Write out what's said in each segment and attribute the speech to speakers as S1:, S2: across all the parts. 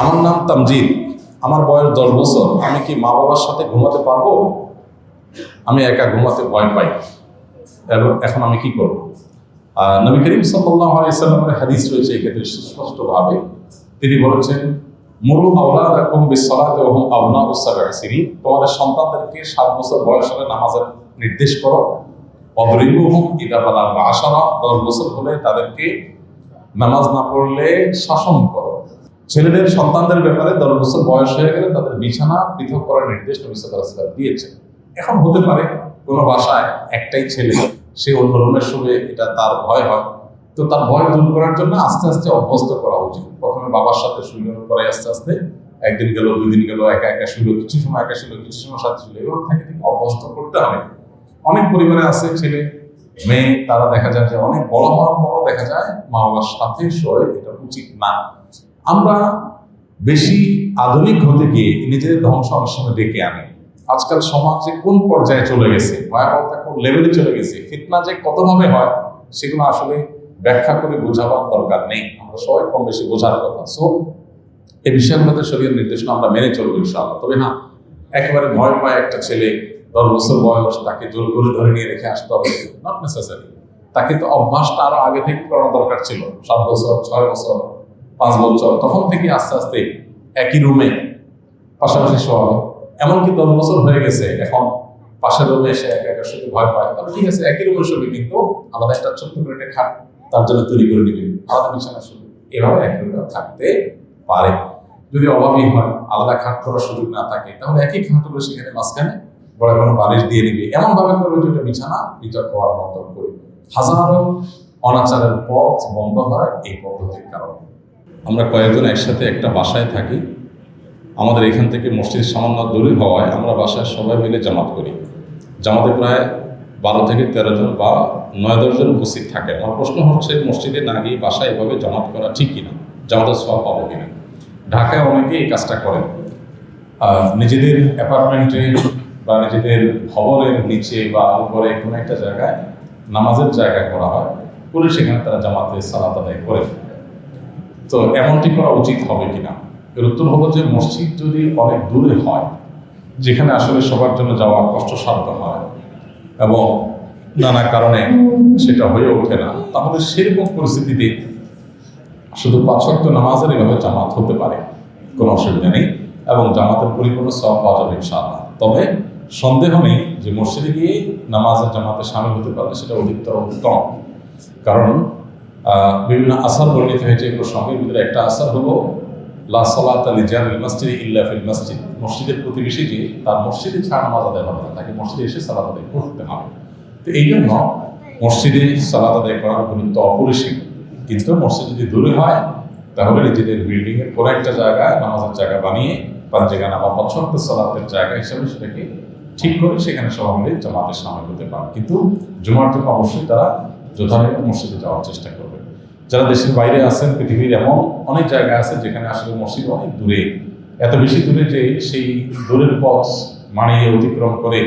S1: আমার নাম তামজিদ। আমার বয়স দশ বছর। আমি কি মা বাবার সাথে ঘুমাতে পারব? আমি একা ঘুমাতে ভয় পাই। এবং এখন আমি কি করব? নবী করিম সাল্লাহ আলাইসাল্লামের হাদিস রয়েছে, এক্ষেত্রে সুস্পষ্টভাবে। তিনি বলেছেন, মুরু আউলা রকম বিশ্বলাতে ওহম আউনা উসারি তোমাদের সন্তানদেরকে সাত বছর বয়স হলে নামাজের নির্দেশ করো। অদরিবুহুম ইদা বালাগ আশারা। দশ বছর হলে তাদেরকে নামাজ না পড়লে শাসন করো। ছেলেদের সন্তানদের ব্যাপারে দশ বছর বয়স হয়ে গেলে তাদের বিছানা পৃথক করার নির্দেশ নবী ওয়াসাল্লাম দিয়েছেন। এখন হতে পারে কোনো বাসায় একটাই ছেলে, সে অন্য রুমের শুবে এটা তার ভয় হয়। তো তার ভয় দূর করার জন্য আস্তে আস্তে অভ্যস্ত করা উচিত। প্রথমে বাবার সাথে শুইল পরে আস্তে আস্তে, একদিন গেল দুই দিন গেল, একা একা শুইল, কিছু সময় একা শুইল, কিছু সময় সাথে শুইল, এগুলো থেকে থেকে অভ্যস্ত করতে হবে। অনেক পরিবারে আছে ছেলে, মেয়ে, তারা দেখা যায় যে অনেক বড় হওয়ার পরও দেখা যায় মা বাবার সাথে শোয় এটা উচিত না। আমরা বেশি আধুনিক হতে গিয়ে নিজেদের ধ্বংস অনেক সময় ডেকে আনি। আজকাল সমাজে কোন পর্যায়ে চলে গেছে, ভয়াবহতা কোন লেভেলে চলে গেছে, ফিতনা যে কতভাবে হয়, সেগুলো আসলে ব্যাখ্যা করে বোঝাবার দরকার নেই। আমরা সবাই কম বেশি বোঝার কথা। সো এই বিষয়গুলোতে শরীরের নির্দেশনা আমরা মেনে চলবো ইনশাআল্লাহ। তবে হ্যাঁ একেবারে ভয় পায় একটা ছেলে, দশ বছর বয়স, তাকে জোর করে ধরে নিয়ে রেখে আসতে হবে। নট নেসেসারি তাকে তো অভ্যাসটা আরও আগে থেকে করানো দরকার ছিল। সাত বছর, ছয় বছর পাঁচ বছর, তখন থেকে আস্তে আস্তে একই রুমে পাশাপাশি শোয়া এমনকি দশ বছর হয়ে গেছে, এখন পাশের রুমে এসে একা একা শুধু ভয় পায়। তাহলে ঠিক আছে, একই রুমে শুবে, কিন্তু আলাদা একটা ছোট্ট করে একটা খাট তার জন্য তৈরি করে নিবে। আলাদা বিছানা শুবে। এভাবে একই রুমে থাকতে পারে। যদি অভাবী হয়, আলাদা খাট করার সুযোগ না থাকে, তাহলে একই খাট হলো সেখানে মাঝখানে বড় কোনো বালিশ দিয়ে নিবে। এমন ভাবে করবে যে ওটা বিছানা পৃথক হওয়ার মতো করে। হাজারো অনাচারের পথ বন্ধ হয় এই পদ্ধতির কারণে। আমরা কয়েকজন একসাথে একটা বাসায় থাকি। আমাদের এখান থেকে মসজিদ সামান্য দূরে হওয়ায় আমরা বাসায় সবাই মিলে জামাত করি। জামাতে প্রায় বারো থেকে তেরো জন বা নয় দশজন উপস্থিত থাকে। আমার প্রশ্ন হচ্ছে, মসজিদে না গিয়ে বাসায় এভাবে জামাত করা ঠিক কিনা? জামাতের সব পাবো কিনা? ঢাকায় অনেকে এই কাজটা করেন। নিজেদের অ্যাপার্টমেন্টে বা নিজেদের ভবনের নিচে বা উপরে কোনো একটা জায়গায় নামাজের জায়গা করা হয়। করে সেখানে তারা জামাতে সালাত আদায় করেন। তো এমনটি করা উচিত হবে কিনা? এর উত্তর হলো যে মসজিদ যদি অনেক দূরে হয়, যেখানে আসলে সবার জন্য যাওয়া কষ্টসাধ্য হয় এবং নানা কারণে সেটা হয়ে ওঠে না, তাহলে সেরকম পরিস্থিতিতে শুধু পাঁচশক্ত নামাজের এভাবে জামাত হতে পারে, কোনো অসুবিধা নেই এবং জামাতের পরিপূর্ণ সব পাওয়া যাবে ইনশাআল্লাহ। তবে সন্দেহ নেই যে মসজিদে গিয়ে নামাজের জামাতে সামিল হতে পারলে সেটা অধিকতর উত্তম, কারণ বিভিন্ন আসার বর্ণিত হয়েছে এই প্রসঙ্গের ভিতরে। একটা আসার হলো, লা সালাত আলি জামিল মসজিদ ইল্লা ফিল মসজিদ। মসজিদের প্রতিবেশী যে, তার মসজিদে ছাড়া নামাজ আদায় হবে তাকে মসজিদে এসে সালাত আদায় করতে হবে। তো এই জন্য মসজিদে সালাত আদায় করার গুরুত্ব অপরিসীম। কিন্তু মসজিদ যদি দূরে হয়, তাহলে নিজেদের বিল্ডিং এর কোনো একটা জায়গায় নামাজের জায়গা বানিয়ে তার জায়গা বা পছন্দ সালাতের জায়গা হিসেবে সেটাকে ঠিক করে সেখানে সবাই মিলে জামাতের সামিল হতে পারে। কিন্তু জুমার জন্য অবশ্যই তারা যথাযথ মসজিদে যাওয়ার চেষ্টা করবে। যারা দেশের বাইরে আছেন, পৃথিবীর এমন অনেক জায়গা আছে যেখানে আসলে মসজিদ অনেক দূরে। এত বেশি দূরে যে সেই দূরের পথ মানিয়ে অতিক্রম করে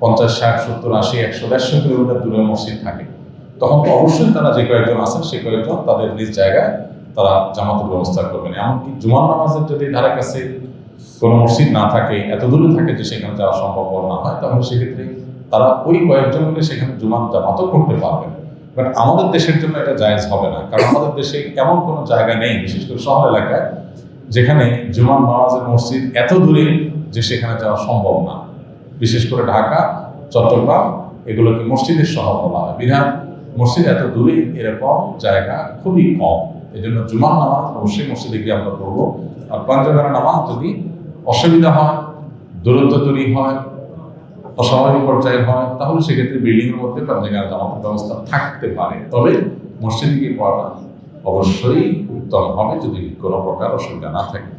S1: পঞ্চাশ, ষাট, সত্তর, আশি, একশো, দেড়শো কিলোমিটার দূরে মসজিদ থাকে। তখন তো অবশ্যই তারা যে কয়েকজন আছেন, সে কয়েকজন তাদের নিজ জায়গায় তারা জামাতের ব্যবস্থা করবেন। এমনকি জুমার নামাজের যদি ধারে কাছে কোনো মসজিদ না থাকে, এত দূরে থাকে যে সেখানে যাওয়া সম্ভব না হয়, তাহলে সেক্ষেত্রে তারা ওই কয়েকজন মিলে সেখানে জুমার জামাতও করতে পারবেন। বাট আমাদের দেশের জন্য এটা জায়েজ হবে না। কারণ আমাদের দেশে এমন কোনো জায়গা নেই, বিশেষ করে শহর এলাকায়, যেখানে জুমান নামাজের মসজিদ এত দূরে যে সেখানে যাওয়া সম্ভব না। বিশেষ করে ঢাকা, চট্টগ্রাম, এগুলোকে মসজিদের শহর বলা হয়। বিধান, মসজিদ এত দূরে, এরকম জায়গা খুবই কম। এই জন্য জুমার নামাজ অবশ্যই মসজিদে গিয়ে আমরা পড়ব। আর পাঞ্জাবের নামাজ যদি অসুবিধা হয়, দূরত্ব তৈরি হয় অস্বাভাবিক পর্যায়ে হয়, তাহলে সেক্ষেত্রে বিল্ডিং এর মধ্যে জায়গায় জামাতের ব্যবস্থা থাকতে পারে। তবে মসজিদে গিয়ে পড়াটা অবশ্যই উত্তম হবে যদি কোনো প্রকার অসুবিধা না থাকে।